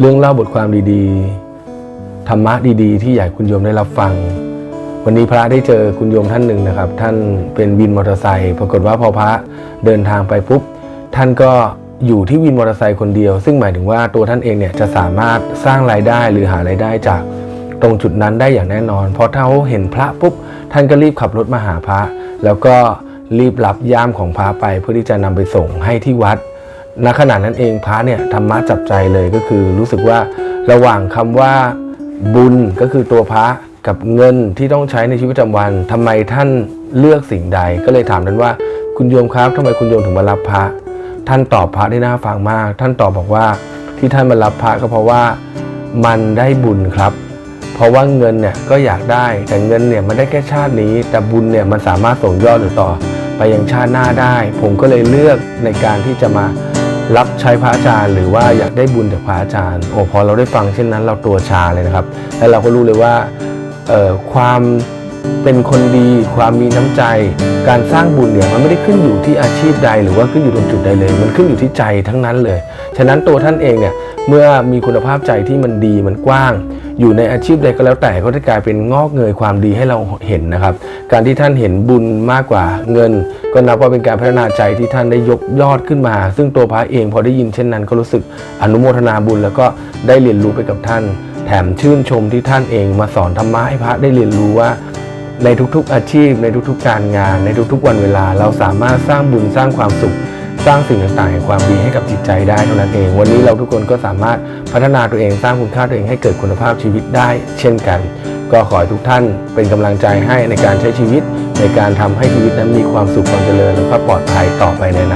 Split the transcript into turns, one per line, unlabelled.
เรื่องเล่าบทความดีๆ ธรรมะดีๆ ที่อยากให้คุณโยมได้รับฟัง วันนี้พระได้เจอคุณโยมท่านหนึ่งนะครับ ท่านเป็นวินมอเตอร์ไซค์ปรากฏว่าพอพระเดินทางไปปุ๊บ ท่านก็อยู่ที่วินมอเตอร์ไซค์คนเดียว ซึ่งหมายถึงว่าตัวท่านเองเนี่ยจะสามารถสร้างรายได้หรือหารายได้จากตรงจุดนั้นได้อย่างแน่นอน เพราะถ้าเขาเห็นพระปุ๊บ ท่านก็รีบขับรถมาหาพระ แล้วก็รีบรับย่ามของพระไปเพื่อที่จะนำไปส่งให้ที่วัด ณขณะนั้นเองพระเนี่ยธรรมะจับใจเลยก็คือรู้สึกว่าระหว่างคำว่าบุญก็คือตัวพระกับเงินที่ต้องใช้ในชีวิตประจำวันทำไมท่านเลือกสิ่งใด ก็เลยถามท่านว่าคุณโยมครับทำไมคุณโยมถึงมารับพระ ท่านตอบพระได้น่าฟังมาก ท่านตอบบอกว่าที่ท่านมารับพระก็เพราะว่ามันได้บุญครับ เพราะว่าเงินเนี่ยก็อยากได้แต่เงินเนี่ยมันได้แค่ชาตินี้ แต่บุญเนี่ยมันสามารถส่งยอดหรือต่อ ไปยังชาติหน้าได้ ผมก็เลยเลือกในการที่จะมา รับใช้พระอาจารย์ หรือว่าอยากได้บุญจากพระอาจารย์ โอ้พอเราได้ฟังเช่นนั้น เราตัวชาเลยนะครับ และเราก็รู้เลยว่าความเป็นคนดีความมีน้ำใจ การสร้างบุญเนี่ยมันไม่ได้ขึ้นอยู่ที่อาชีพใด หรือว่าขึ้นอยู่ตรงจุดใดเลย มันขึ้นอยู่ที่ใจทั้งนั้นเลย ฉะนั้นตัวท่านเองเนี่ยเมื่อมีคุณภาพใจที่มันดีมันกว้าง อยู่ในอาชีพใดก็แล้วแต่ก็จะกลายเป็นงอกเงยความดีให้เราเห็นนะครับ การที่ท่านเห็นบุญมากกว่าเงิน ก็นับว่าเป็นการพัฒนาใจที่ท่านได้ยกยอดขึ้นมา ซึ่งตัวพระเองพอได้ยินเช่นนั้น ก็รู้สึกอนุโมทนาบุญแล้วก็ได้เรียนรู้ไปกับท่าน แถมชื่นชมที่ท่านเองมาสอนธรรมะให้พระได้เรียนรู้ว่าในทุกๆอาชีพ ในทุกๆการงาน ในทุกๆวันเวลา เราสามารถสร้างบุญสร้างความสุข สร้างสิ่งต่างๆแห่งความดีให้กับจิตใจได้เท่านั้นเอง วันนี้เราทุกคนก็สามารถพัฒนาตัวเองสร้างคุณค่าตัวเองให้เกิดคุณภาพชีวิตได้ เช่นกัน ก็ขอให้ทุกท่านเป็นกำลังใจให้ในการใช้ชีวิต ในการทำให้ชีวิตนั้นมีความสุขความเจริญและปลอดภัยต่อไปในอนา